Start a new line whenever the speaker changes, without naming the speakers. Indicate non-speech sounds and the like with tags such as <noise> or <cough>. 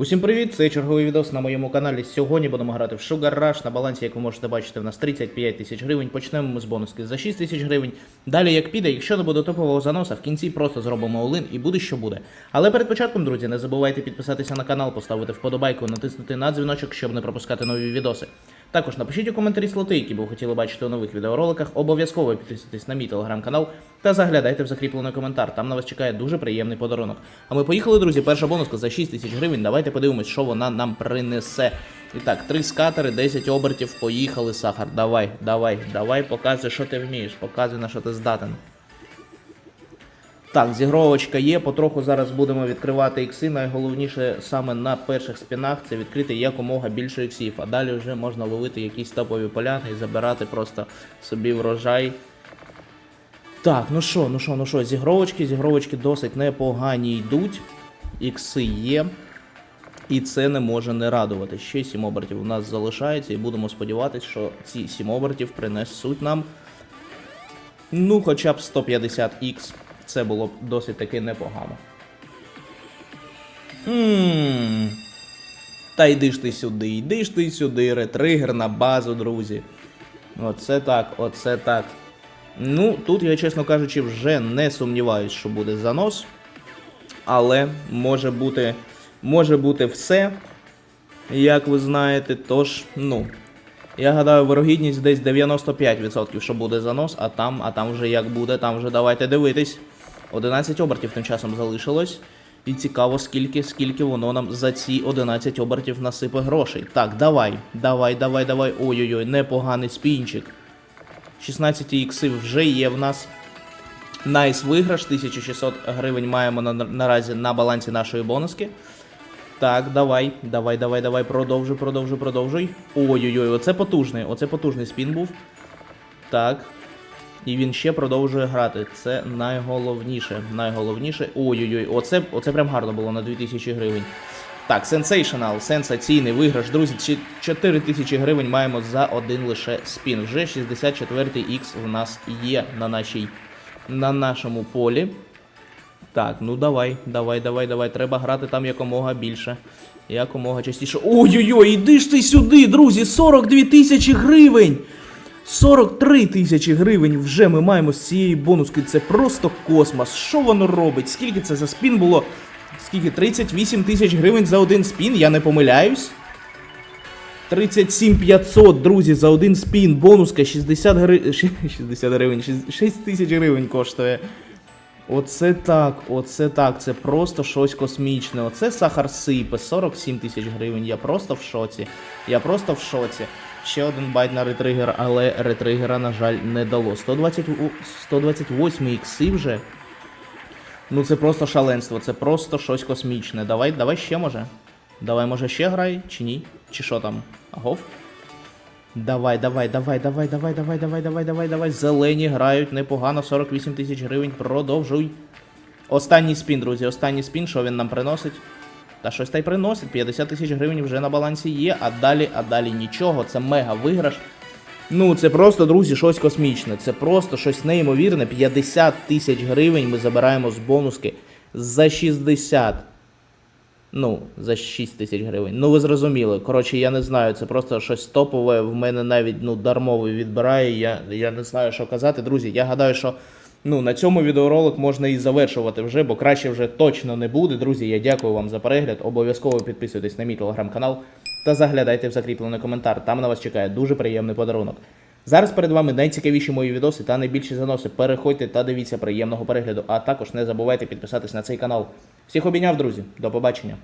Усім привіт! Це черговий відос на моєму каналі. Сьогодні будемо грати в Sugar Rush на балансі, як ви можете бачити, в нас 35 тисяч гривень. Почнемо ми з бонуски за 6 тисяч гривень. Далі як піде, якщо не буде топового заноса, в кінці просто зробимо олин і буде що буде. Але перед початком, друзі, не забувайте підписатися на канал, поставити вподобайку, натиснути на дзвіночок, щоб не пропускати нові відоси. Також напишіть у коментарі слоти, які ви хотіли бачити у нових відеороликах. Обов'язково підписуйтесь на мій телеграм-канал та заглядайте в закріплений коментар. Там на вас чекає дуже приємний подарунок. А ми поїхали, друзі. Перша бонуска за 6 тисяч гривень. Давайте подивимось, що вона нам принесе. І так, 3 скатери, 10 обертів. Поїхали, сахар. Давай, давай, давай, показуй, що ти вмієш, показуй на що ти здатен. Так, зігровочка є, потроху зараз будемо відкривати ікси. Найголовніше саме на перших спінах це відкрити якомога більше іксів, а далі вже можна ловити якісь топові поляни і забирати просто собі врожай. Так, ну що, ну що, ну що, зігровочки, зігровочки досить непогані йдуть. Ікси є. І це не може не радувати. Ще 7 обертів у нас залишається, і будемо сподіватися, що ці 7 обертів принесуть нам Ну, хоча б 150х. Це було б досить таки непогано. Ммм. Та йди ж ти сюди, йди ж ти сюди, ретригер на базу, друзі. Оце так, оце так. Ну, тут я, чесно кажучи, вже не сумніваюсь, що буде занос. Але може бути, може бути все, як ви знаєте, тож, ну. Я гадаю, вирогідність десь 95%, що буде занос, а там, а там вже як буде, там вже давайте дивитись. 11 обертів тим часом залишилось. І цікаво, скільки, скільки воно нам за ці 11 обертів насипе грошей. Так, давай, давай, давай, давай. Ой-ой-ой, непоганий спінчик. 16 ікси вже є в нас. Найс виграш, 1600 гривень маємо на, наразі на балансі нашої бонуски. Так, давай, давай, давай, давай, продовжуй, продовжуй, продовжуй. Ой-ой-ой, оце потужний, оце потужний спін був. Так. І він ще продовжує грати. Це найголовніше. Найголовніше. Ой-ой-ой, оце, оце прям гарно було на 2000 гривень. Так, сенсейшнл, сенсаційний виграш. Друзі, чи- 4000 гривень маємо за один лише спін. Вже 64-й Х в нас є на, нашій, на нашому полі. Так, ну давай, давай, давай, давай. Треба грати там якомога більше. Якомога частіше. Ой-ой-ой, іди ж ти сюди, друзі! 42 тисячі гривень! 43 тисячі гривень вже ми маємо з цієї бонуски. Це просто космос. Що воно робить? Скільки це за спін було? Скільки? 38 тисяч гривень за один спін, я не помиляюсь. 37 500, друзі, за один спін. Бонуска 60 <laughs> гривень. 60 гривень, 6 тисяч гривень коштує. Оце так, оце так, це просто щось космічне. Оце сахар сипе, 47 тисяч гривень. Я просто в шоці. Я просто в шоці. Ще один байт на ретригер, але ретригера, на жаль, не дало. 120, 128 ікси вже. Ну це просто шаленство, це просто щось космічне. Давай, давай ще може. Давай, може, ще грай, чи ні? Чи що там? Агов? Давай, давай, давай, давай, давай, давай, давай, давай, давай, давай. Зелені грають непогано, 48 тисяч гривень. Продовжуй. Останній спін, друзі, останній спін, що він нам приносить? Та щось та й приносить. 50 тисяч гривень вже на балансі є, а далі, а далі нічого. Це мега виграш. Ну, це просто, друзі, щось космічне. Це просто щось неймовірне. 50 тисяч гривень ми забираємо з бонуски за 60. Ну, за 6 тисяч гривень. Ну, ви зрозуміли. Коротше, я не знаю, це просто щось топове. В мене навіть ну, дармовий відбирає. Я, я не знаю, що казати. Друзі, я гадаю, що ну, на цьому відеоролик можна і завершувати вже, бо краще вже точно не буде. Друзі, я дякую вам за перегляд. Обов'язково підписуйтесь на мій телеграм-канал та заглядайте в закріплений коментар. Там на вас чекає дуже приємний подарунок. Зараз перед вами найцікавіші мої відоси та найбільші заноси. Переходьте та дивіться приємного перегляду. А також не забувайте підписатись на цей канал. Всіх обійняв, друзі. До побачення.